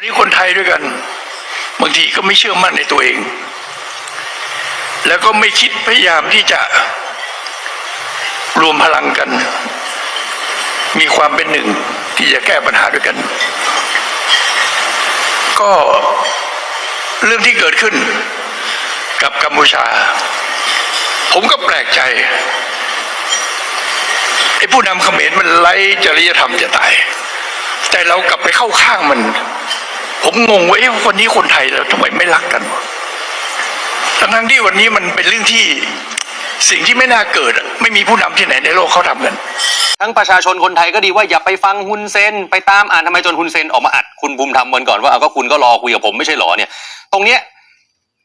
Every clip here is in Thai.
วันนี้คนไทยด้วยกัน บางทีก็ไม่เชื่อมั่นในตัวเอง แล้วก็ไม่คิดพยายามที่จะรวมพลังกัน มีความเป็นหนึ่งที่จะแก้ปัญหาด้วยกัน ก็เรื่องที่เกิดขึ้นกับกัมพูชา ผมก็แปลกใจไอ้ผู้นำเขมรมันไร้จริยธรรมจะตาย แต่เรากลับไปเข้าข้างมัน ผมงงว่าเอ๊ะคนนี้คนไทยแล้วทำไมไม่รักกันวะทั้งทั้งๆที่วันนี้มันเป็นเรื่องที่สิ่งที่ไม่น่าเกิดอะไม่มีผู้นำที่ไหนในโลกเขาทำกัน ทั้งประชาชนคนไทยก็ดีว่าอย่าไปฟังฮุนเซนไปตามอ่านทำไมจนฮุนเซนออกมาอัดคุณภูมิธรรมวันก่อนว่าเอาก็คุณก็รอคุยกับผมไม่ใช่หรอเนี่ย ตรงเนี้ย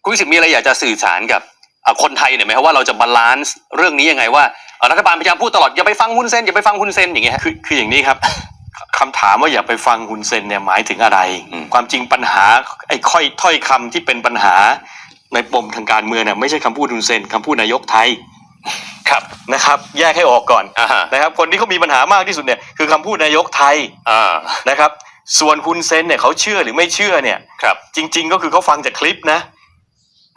คุณวิสิทธิ์มีอะไรอยากจะสื่อสารกับอะคนไทยเนี่ยไหมครับว่าเราจะบาลานซ์เรื่องนี้ยังไงว่าอะรัฐบาลพยายามพูดตลอดอย่าไปฟังฮุนเซนอย่าไปฟังฮุนเซนอย่างเงี้ยฮะคือคืออย่างนี้ครับ คำถามว่าอย่าไปฟังฮุนเซนเนี่ยหมายถึงอะไรอืมความจริงปัญหาไอ้ค่อยถ้อยคำที่เป็นปัญหาในปมทางการเมืองเนี่ยไม่ใช่คำพูดฮุนเซนคำพูดนายกไทยครับนะครับ แยกให้ออกก่อนอ่าฮะนะครับ คนที่เขามีปัญหามากที่สุดเนี่ยคือคำพูดนายกไทยอ่านะครับ ส่วนฮุนเซนเนี่ยเขาเชื่อหรือไม่เชื่อเนี่ยครับ จริง ๆ ก็คือเขาฟังจากคลิปนะ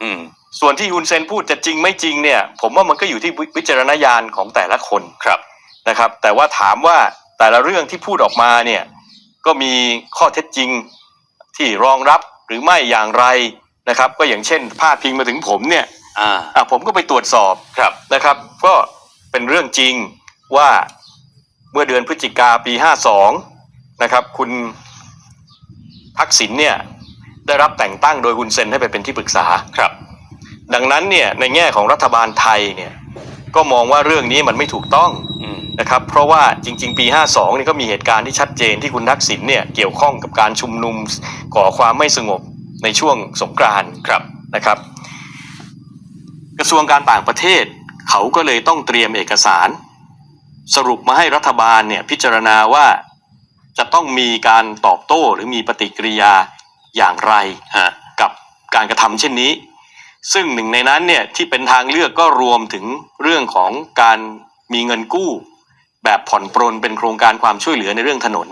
อืมส่วนที่ฮุนเซนพูดจะจริงไม่จริงเนี่ย ผมว่ามันก็อยู่ที่วิวิจารณญาณของแต่ละคนครับนะครับ แต่ว่าถามว่า แต่ละเรื่องที่พูดออกมาเนี่ยก็มีข้อเท็จจริงที่รองรับหรือไม่อย่างไรนะครับ ก็อย่างเช่นพาดพิงมาถึงผมเนี่ยอ่าอะผมก็ไปตรวจสอบครับนะครับ ก็เป็นเรื่องจริงว่าเมื่อเดือนพฤศจิกาปี 52 นะครับ คุณทักษิณเนี่ยได้รับแต่งตั้งโดยคุณเซนให้ไปเป็นที่ปรึกษาครับ ดังนั้นเนี่ยในแง่ของรัฐบาลไทยเนี่ยก็มองว่าเรื่องนี้มันไม่ถูกต้องอืม นะครับเพราะว่าจริง ๆ ปี 52นี่ก็มีเหตุการณ์ที่ชัดเจนที่คุณทักษิณเนี่ยเกี่ยวข้องกับการชุมนุมก่อความไม่สงบในช่วงสงกรานต์ครับนะครับ กระทรวงการต่างประเทศ เขาก็เลยต้องเตรียมเอกสาร สรุปมาให้รัฐบาลเนี่ยพิจารณาว่าจะต้องมีการตอบโต้หรือมีปฏิกิริยาอย่างไรฮะกับการกระทำเช่นนี้ ซึ่งหนึ่งในนั้นเนี่ยที่เป็นทางเลือกก็รวมถึงเรื่องของการมีเงินกู้ แบบผ่อนปรนเป็นโครงการความช่วยเหลือในเรื่องถนน